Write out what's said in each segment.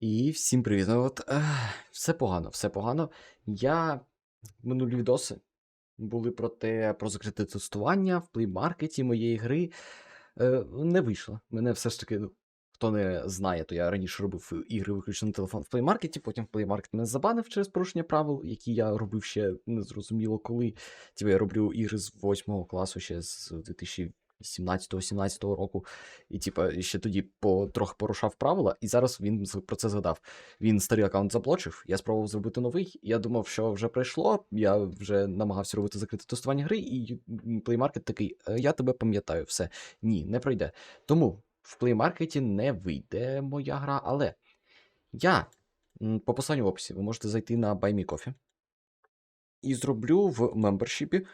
І всім привіт. Ну, от, ех, все погано, все погано. Я минулі відоси були про те, про закрите тестування в плеймаркеті моєї гри. Е, не вийшло. Мене все ж таки, ну, хто не знає, то я раніше робив ігри виключно на телефон в плеймаркеті, потім плеймаркет мене забанив через порушення правил, які я робив ще незрозуміло коли. Типу я роблю ігри з 8 класу ще з 2017-17 року. І, типа, ще тоді по, трохи порушав правила, і зараз він про це згадав. Він старий аккаунт заблочив, я спробував зробити новий. Я думав, що вже пройшло. Я вже намагався робити закрите тестування гри, і Market такий: «Е, я тебе пам'ятаю, все. Ні, не пройде. Тому в Market не вийде моя гра, але я по посланню в описі ви можете зайти на Buy Me Coffee. І зроблю в мембершіпі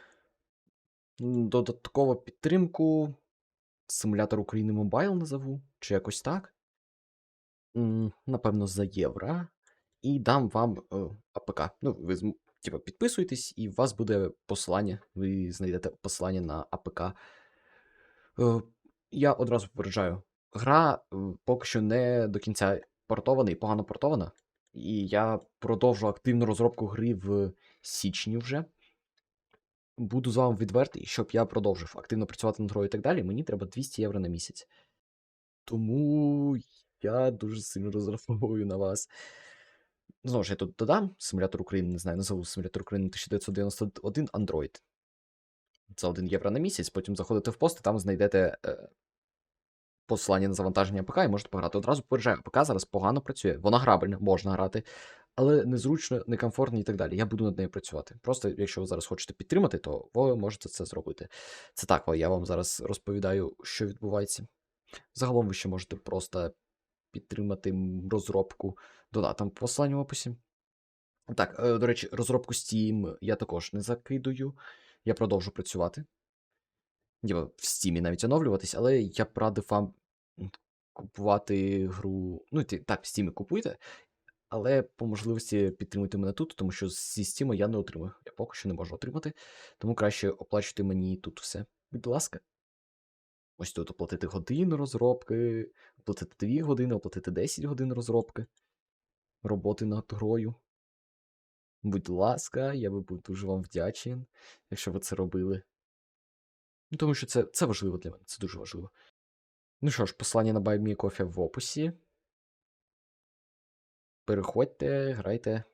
м, додаткову підтримку симулятор України Мобайл назову, чи якось так. Напевно, за євро. І дам вам е, АПК. Ну, ви типу, підписуєтесь, і у вас буде посилання. Ви знайдете посилання на АПК. Е, Я одразу попереджаю. Гра поки що не до кінця портована і погано портована. І я продовжу активну розробку гри в січні вже. Буду з вами відвертий, щоб я продовжив активно працювати над грою і так далі. Мені треба 200 євро на місяць. Тому я дуже сильно розраховую на вас. Знову ж я тут додам симулятор України, не знаю, назову симулятор України 1991 Android. Це 1 євро на місяць. Потім заходите в пост, і там знайдете е, посилання на завантаження АПК і можете пограти. Одразу попереджаю, АПК зараз погано працює. Вона грабельна, можна грати, але незручно, некомфортно і так далі. Я буду над нею працювати. Просто, якщо ви зараз хочете підтримати, то ви можете це зробити. Це так, я вам зараз розповідаю, що відбувається. Загалом ви ще можете просто підтримати розробку. Додатам посилання в описі. Так, е, до речі, розробку Steam я також не закидую. Я продовжу працювати. Діва, в Steam навіть оновлюватись, але я б радив вам купувати гру. Ну, так, в Steam купуйте, але по можливості підтримуйте мене тут, тому що зі Steam я не отримую. Я поки що не можу отримати. Тому краще оплачуйте мені тут все. Будь ласка. Ось тут оплатити годину розробки, оплатити 2 години, оплатити 10 годин розробки, роботи над грою. Будь ласка, я би був дуже вам вдячен, якщо ви це робили. Тому що це, це важливо для мене, це дуже важливо. Ну що ж, послання на Buy Me в описі. Переходьте, грайте.